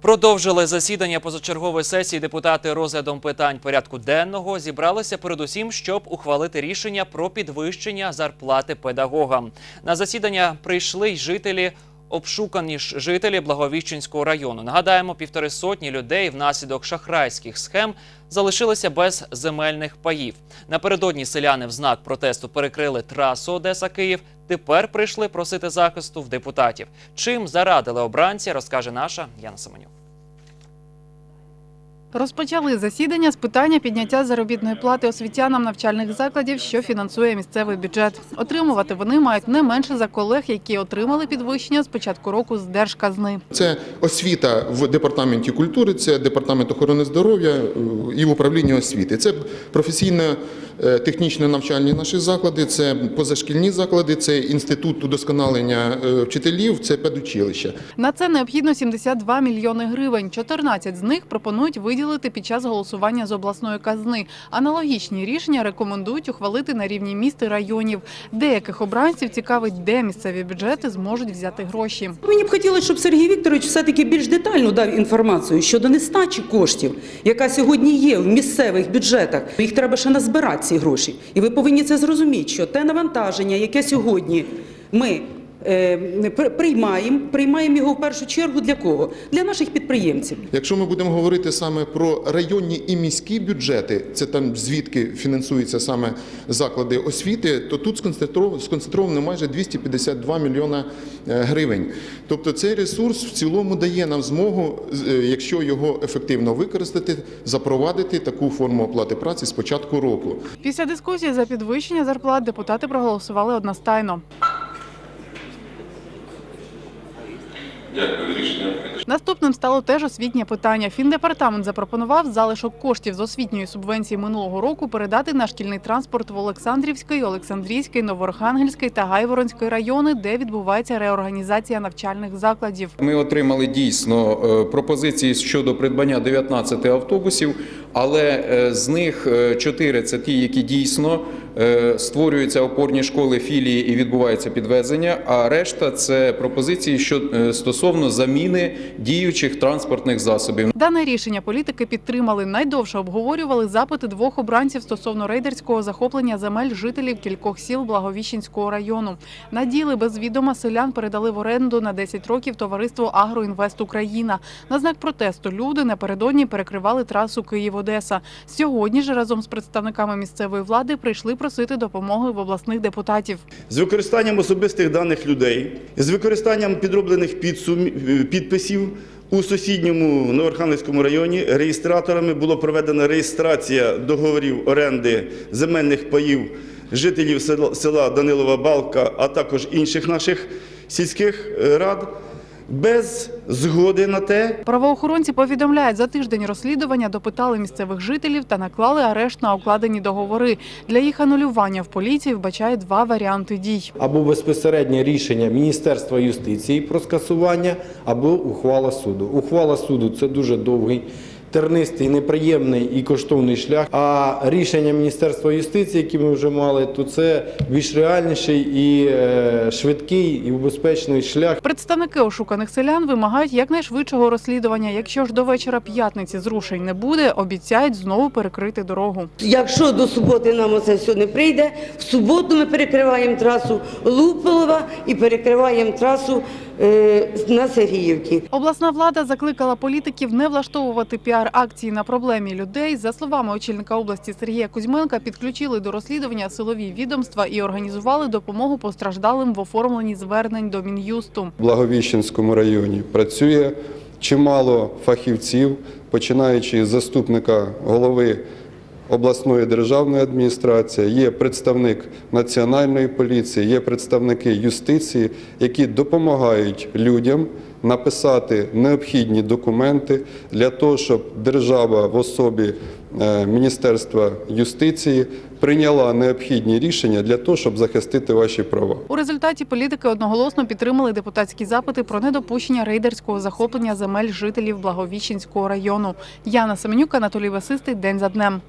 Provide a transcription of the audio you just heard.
Продовжили засідання позачергової сесії депутати розглядом питань порядку денного. Зібралися передусім, щоб ухвалити рішення про підвищення зарплати педагогам. На засідання прийшли й жителі. Обшукані жителі Благовіщенського району. Нагадаємо, півтори сотні людей внаслідок шахрайських схем залишилися без земельних паїв. Напередодні селяни в знак протесту перекрили трасу Одеса-Київ. Тепер прийшли просити захисту в депутатів. Чим зарадили обранці, розкаже наша Яна Семенюк. Розпочали засідання з питання підняття заробітної плати освітянам навчальних закладів, що фінансує місцевий бюджет. Отримувати вони мають не менше за колег, які отримали підвищення з початку року з держказни. Це освіта в департаменті культури, це департамент охорони здоров'я е, і в управлінні освіти. Це професійно е, технічно навчальні наші заклади, це позашкільні заклади, це інститут удосконалення е, вчителів, це педучилища. На це необхідно 72 мільйони гривень. 14 з них пропонують виділити під час голосування з обласної казни. Аналогічні рішення рекомендують ухвалити на рівні міст і районів. Деяких обранців цікавить, де місцеві бюджети зможуть взяти гроші. Мені б хотілося, щоб Сергій Вікторович все-таки більш детально дав інформацію щодо нестачі коштів, яка сьогодні є в місцевих бюджетах. Їх треба ще назбирати ці гроші. І ви повинні це зрозуміти, що те навантаження, яке сьогодні ми приймаємо, приймаємо його в першу чергу для кого? Для наших підприємців. Якщо ми будемо говорити саме про районні і міські бюджети, це там звідки фінансуються саме заклади освіти, то тут сконцентровано, сконцентровано майже 252 мільйона е, гривень. Тобто цей ресурс в цілому дає нам змогу, е, якщо його ефективно використати, запровадити таку форму оплати праці з початку року. Після дискусії за підвищення зарплат депутати проголосували одностайно. Дякую, рішення. Наступним стало теж освітнє питання. Фіндепартамент запропонував залишок коштів з освітньої субвенції минулого року передати на шкільний транспорт в Олександрівський, Олександрійський, Новорохангельський та Гайворонський райони, де відбувається реорганізація навчальних закладів. Ми отримали дійсно е, пропозиції щодо придбання 19 автобусів, але е, з них 4 – це ті, які дійсно е, створюються опорні школи, філії і відбувається підвезення. А решта це пропозиції що е, стосовно заміни діючих транспортних засобів. Дане рішення політики підтримали. Найдовше обговорювали запити двох обранців стосовно рейдерського захоплення земель жителів кількох сіл Благовіщенського району. Наділи без відома селян передали в оренду на 10 років товариству Агроінвест Україна. На знак протесту люди напередодні перекривали трасу Київ-Одеса. Сьогодні ж разом з представниками місцевої влади прийшли просити допомоги в обласних депутатів. з використанням особистих даних людей, з використанням підроблених підписів у сусідньому Новоархангельському районі реєстраторами було проведена реєстрація договорів оренди земельних паїв жителів села- села Данилова Балка, а також інших наших сільських е, рад без згоди на те, Правоохоронці повідомляють, за тиждень розслідування допитали місцевих жителів та наклали арешт на укладені договори. Для їх анулювання в поліції вбачає два варіанти дій. або безпосереднє рішення Міністерства юстиції про скасування, або ухвала суду. Ухвала суду це дуже довгий. Тернистий, неприємний і коштовний шлях. А рішення Міністерства юстиції, які ми вже мали, то це більш реальніший і е, швидкий і безпечний шлях. Представники ошуканих селян вимагають якнайшвидшого розслідування. Якщо ж до вечора п'ятниці зрушень не буде, обіцяють знову перекрити дорогу. Якщо до суботи нам оце все не прийде, в суботу ми перекриваємо трасу Луполова і перекриваємо трасу на Сергіївці. Обласна влада закликала політиків не влаштовувати піар-акції на проблемі людей. За словами очільника області Сергія Кузьменка, підключили до розслідування силові відомства і організували допомогу постраждалим в оформленні звернень до мін'юсту. В Благовіщенському районі працює чимало фахівців, починаючи з заступника голови обласної державної адміністрації, є представник національної поліції, є представники юстиції, які допомагають людям написати необхідні документи для того, щоб держава в особі е, Міністерства юстиції прийняла необхідні рішення для того, щоб захистити ваші права. У результаті політики одноголосно підтримали депутатські запити про недопущення рейдерського захоплення земель жителів Благовіщенського району. Яна Семенюк, Анатолій Васистий. День за днем.